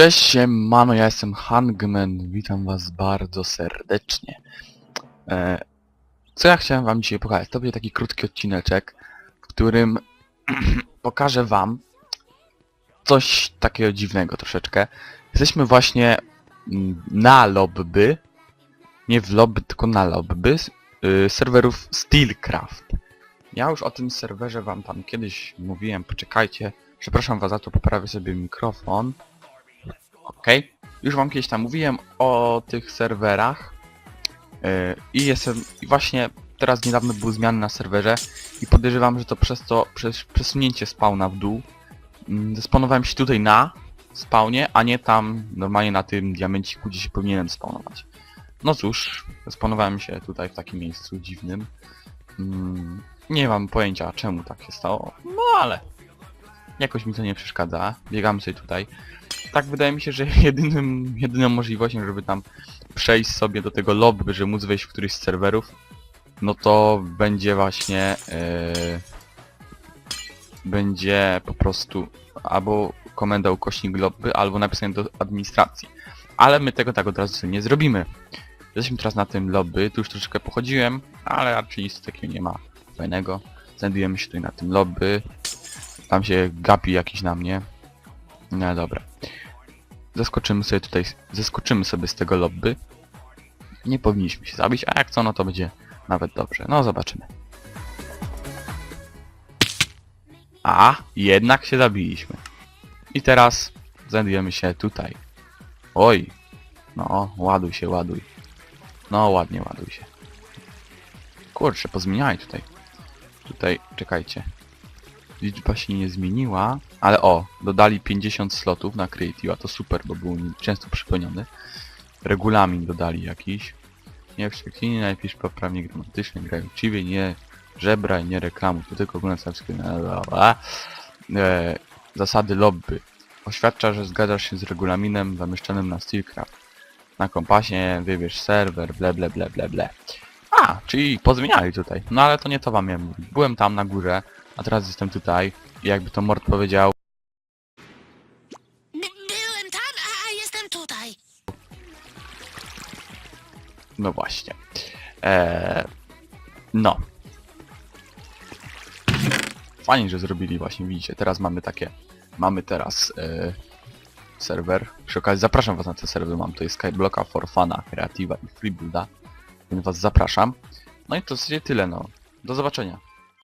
Cześć siemano, ja jestem Hangman, witam was bardzo serdecznie. E, co ja chciałem wam dzisiaj pokazać? To będzie taki krótki odcineczek, w którym pokażę wam coś takiego dziwnego troszeczkę. Jesteśmy właśnie na lobby, nie w lobby, tylko na lobby, y, serwerów Steelcraft. Ja już o tym serwerze wam tam kiedyś mówiłem, poczekajcie. Przepraszam was za to, poprawię sobie mikrofon. Okej. Już wam kiedyś tam mówiłem o tych serwerach. Yy, I jestem. I właśnie teraz niedawno były zmiany na serwerze i podejrzewam, że to przez to przez przesunięcie spawna w dół. mm, Zespawnowałem się tutaj na spawnie, a nie tam normalnie na tym diamenciku, gdzie się powinienem spawnować. No cóż, zespawnowałem się tutaj w takim miejscu dziwnym. Mm, Nie mam pojęcia czemu tak się stało, no ale jakoś mi to nie przeszkadza. Biegam sobie tutaj tak wydaje mi się, że jedynym, jedyną możliwością, żeby tam przejść sobie do tego lobby, żeby móc wejść w któryś z serwerów, no to będzie właśnie yy, będzie po prostu albo komenda ukośnik lobby, albo napisanie do administracji. Ale my tego tak od razu nie zrobimy. Jesteśmy teraz na tym lobby, tu już troszeczkę pochodziłem, ale raczej nic takiego nie ma fajnego. Znajdujemy się tutaj na tym lobby. Tam się gapi jakiś na mnie. No dobra. Zaskoczymy sobie tutaj, zeskoczymy sobie z tego lobby. Nie powinniśmy się zabić, a jak co, no to będzie nawet dobrze. No zobaczymy. A, jednak się zabiliśmy. I teraz znajdujemy się tutaj. Oj. No, ładuj się, ładuj. No, ładnie ładuj się. Kurczę, pozmieniaj tutaj. Tutaj, czekajcie. Liczba się nie zmieniła, ale o, dodali 50 slotów na Creative'a, to super, bo był często przypełniony. Regulamin dodali jakiś. Nie wścieklinie, napisz poprawnie gramatycznie, graj uczciwie, nie żebraj, nie reklamuj, to tylko ogólne samskie e, Zasady lobby. Oświadcza, że zgadzasz się z regulaminem zamieszczonym na Steelcraft. Na kompasie wybierz serwer, ble ble ble ble ble. A, czyli pozmieniali tutaj. No ale to nie to wam miałem mówić. Byłem tam na górze, a teraz jestem tutaj. I jakby to Mord powiedział, By byłem tam, a, a jestem tutaj. no właśnie. Eee, no. Fajnie, że zrobili właśnie, widzicie, teraz mamy takie, mamy teraz e, serwer. Przy okazji zapraszam was na ten serwer, mam tutaj Skyblocka, Forfana, Creative'a i Freebuilda, więc was zapraszam. No i to w zasadzie tyle, no. Do zobaczenia.